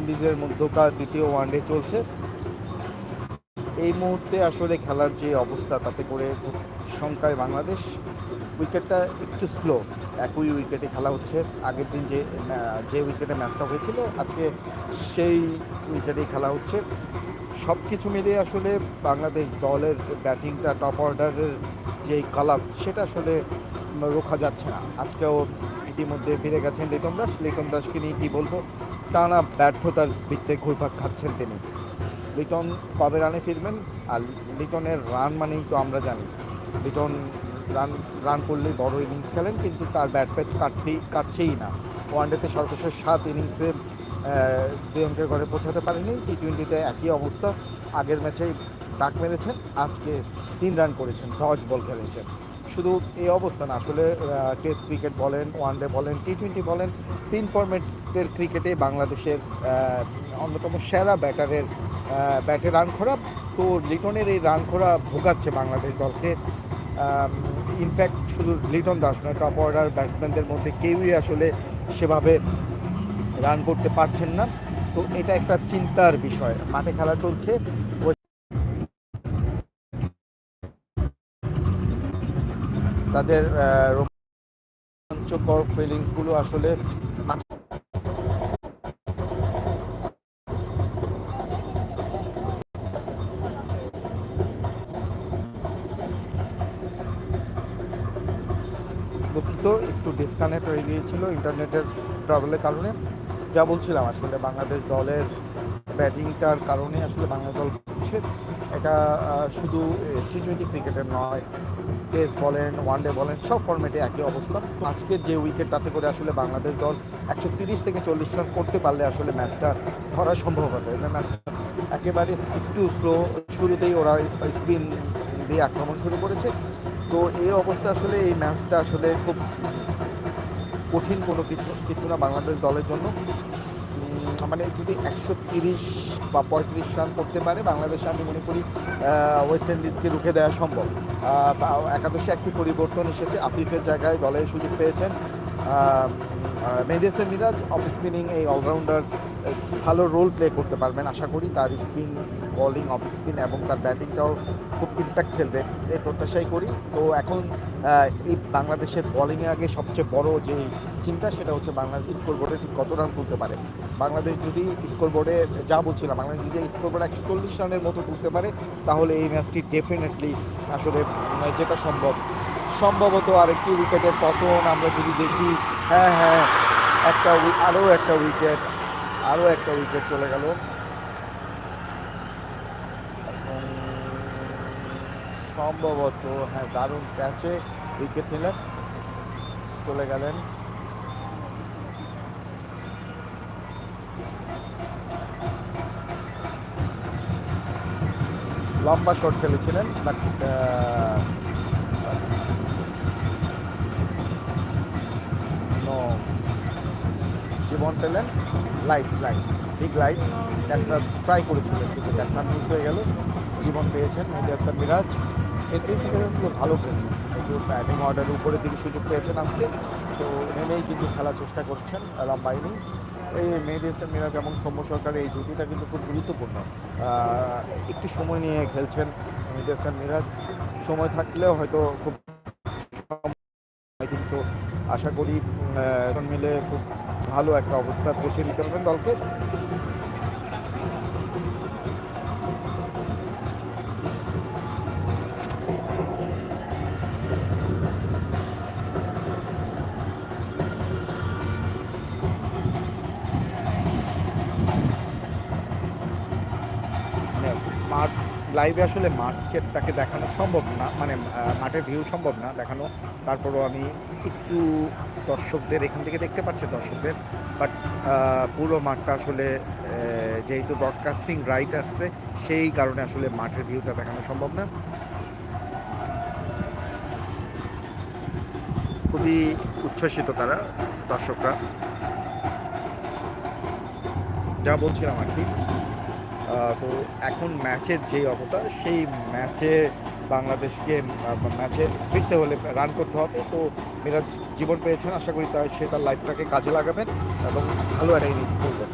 ইন্ডিজের মধ্যকার দ্বিতীয় ওয়ানডে চলছে। এই মুহূর্তে আসলে খেলার যে অবস্থা, তাতে করে সংখ্যায় বাংলাদেশ। উইকেটটা একটু স্লো একই উইকেটে খেলা হচ্ছে। আগের দিন যে যে উইকেটে ম্যাচটা হয়েছিল, আজকে সেই উইকেটেই খেলা হচ্ছে। সব কিছু মিলিয়ে আসলে বাংলাদেশ দলের ব্যাটিংটা টপ অর্ডারের যে কালাপস সেটা আসলে রোখা যাচ্ছে না। আজকেও ইতিমধ্যে ফিরে গেছেন লিটন দাস। লিটন দাসকে নিয়ে কী বলব? টানা ব্যর্থতার বৃত্তে ঘুরপাক খাচ্ছেন তিনি। লিটন কবে রানে ফিরবেন? আর লিটনের রান মানেই তো আমরা জানি। লিটন রান রান করলেই বড় ইনিংস খেলেন, কিন্তু তার ব্যাট প্যাচ কাটতেই কাটছেই না। ওয়ানডেতে সর্বশেষ সাত ইনিংসে দুই অঙ্কের ঘরে পৌঁছাতে পারেনি। টি টোয়েন্টিতে একই অবস্থা। আগের ম্যাচেই ডাক মেরেছেন। আজকে তিন রান করেছেন, দশ বল খেলেছেন। শুধু এই অবস্থা না, আসলে টেস্ট ক্রিকেট বলেন ওয়ানডে বলেন টি টোয়েন্টি বলেন, তিন ফরম্যাটের ক্রিকেটে বাংলাদেশের অন্যতম সেরা ব্যাটারের ব্যাটে রান খরা তো লিটনের এই রান খরা ভোগাচ্ছে বাংলাদেশ দলকে। ইনফ্যাক্ট শুধু লিটন দাস নয় টপ অর্ডার ব্যাটসম্যানদের মধ্যে কেউই আসলে সেভাবে রান করতে পারছেন না। তো এটা একটা চিন্তার বিষয়। মাঠে খেলা চলছে তাদের রোমাঞ্চকর ফিলিংসগুলো আসলে একটু ডিসকানেক্ট হয়ে গিয়েছিল ইন্টারনেটের ট্রাভেলের কারণে। যা বলছিলাম আসলে বাংলাদেশ দলের ব্যাটিংটার কারণে আসলে বাংলাদেশ দল এটা শুধু টি টোয়েন্টি ক্রিকেটের নয় টেস্ট বলেন ওয়ানডে বলেন, সব ফর্মেটে একই অবস্থা। আজকের যে উইকেট তাতে করে আসলে বাংলাদেশ দল একশো তিরিশ থেকে চল্লিশ রান করতে পারলে আসলে ম্যাচটা ধরা সম্ভব হবে। ম্যাচটা একেবারে একটু স্লো শুরুতেই ওরা স্পিন দিয়ে আক্রমণ শুরু করেছে। তো এই অবস্থা আসলে এই ম্যাচটা আসলে খুব কঠিন কোনো কিছু কিছু না বাংলাদেশ দলের জন্য। মানে যদি একশো তিরিশ বা পঁয়ত্রিশ রান করতে পারে, বাংলাদেশে আমি মনে করি ওয়েস্ট ইন্ডিজকে রুখে দেওয়া সম্ভব। একাদশে একটি পরিবর্তন এসেছে। আফিফের জায়গায় দলে সুযোগ পেয়েছেন। মেহেদেসে মিরাজ অফ স্পিনিং এই অলরাউন্ডার ভালো রোল প্লে করতে পারবেন আশা করি। তার স্পিন বোলিং অফ স্পিন এবং তার ব্যাটিংটাও খুব ইম্প্যাক্ট ফেলবে এই প্রত্যাশাই করি। তো এখন এই বাংলাদেশের বোলিংয়ের আগে সবচেয়ে বড় যে চিন্তা, সেটা হচ্ছে বাংলাদেশ স্কোর বোর্ডে ঠিক কত রান তুলতে পারে। বাংলাদেশ যদি স্কোর বোর্ডে যা বলছিলাম বাংলাদেশ যদি স্কোর বোর্ডে একশো চল্লিশ রানের মতো তুলতে পারে, তাহলে এই ম্যাচটি ডেফিনেটলি আসলে যেটা সম্ভব। সম্ভবত আরেকটি উইকেটের পতন আমরা যদি দেখি হ্যাঁ হ্যাঁ। একটা আরও একটা উইকেট আরও একটা উইকেট চলে গেল। সম্ভবত হ্যাঁ দারুণ ক্যাচে উইকেট নিলেন। চলে গেলেন। লম্বা শট খেলেছিলেন বাট জীবন পেলেন। লাইট লাইট বিগ লাইট ক্যাচটা ট্রাই করেছিলেন, কিন্তু ক্যাচটা মিস হয়ে গেল। জীবন পেয়েছেন মেহেদি মিরাজ তিন থেকে কিন্তু ভালো খেলছেন। একটু ব্যাটিং অর্ডার উপরে তিনি সুযোগ পেয়েছেন আজকে। তো নেমেই কিন্তু খেলার চেষ্টা করছেন লম্বা ইনিংস এই মেহেদি হাসান মিরাজ এবং সৌম্য সরকারের এই জুটিটা কিন্তু খুব গুরুত্বপূর্ণ। একটু সময় নিয়ে খেলছেন মেহেদি হাসান মিরাজ সময় থাকলেও হয়তো খুব সো আশা করি মিলে খুব ভালো একটা অবস্থা পৌঁছে দিতে পারবেন দলকে। লাইভে আসলে মার্কেটটাকে দেখানো সম্ভব না মানে মাঠের ভিউ সম্ভব না দেখানো। তারপরও আমি একটু দর্শকদের, এখান থেকে দেখতে পাচ্ছি দর্শকদের বাট পুরো মাঠটা আসলে যেহেতু ব্রডকাস্টিং রাইট আসছে, সেই কারণে আসলে মাঠের ভিউটা দেখানো সম্ভব না। খুবই উচ্ছ্বসিত তারা, দর্শকরা। যা বলছিলাম আর কি। তো এখন ম্যাচের যে অবস্থা, সেই ম্যাচে বাংলাদেশকে ম্যাচে ফিরতে হলে রান করতে হবে। তো মিরাজ জীবন পেয়েছেন, আশা করি তার সে তার লাইফটাকে কাজে লাগাবেন এবং ভালো একটা ইনিংস করবেন।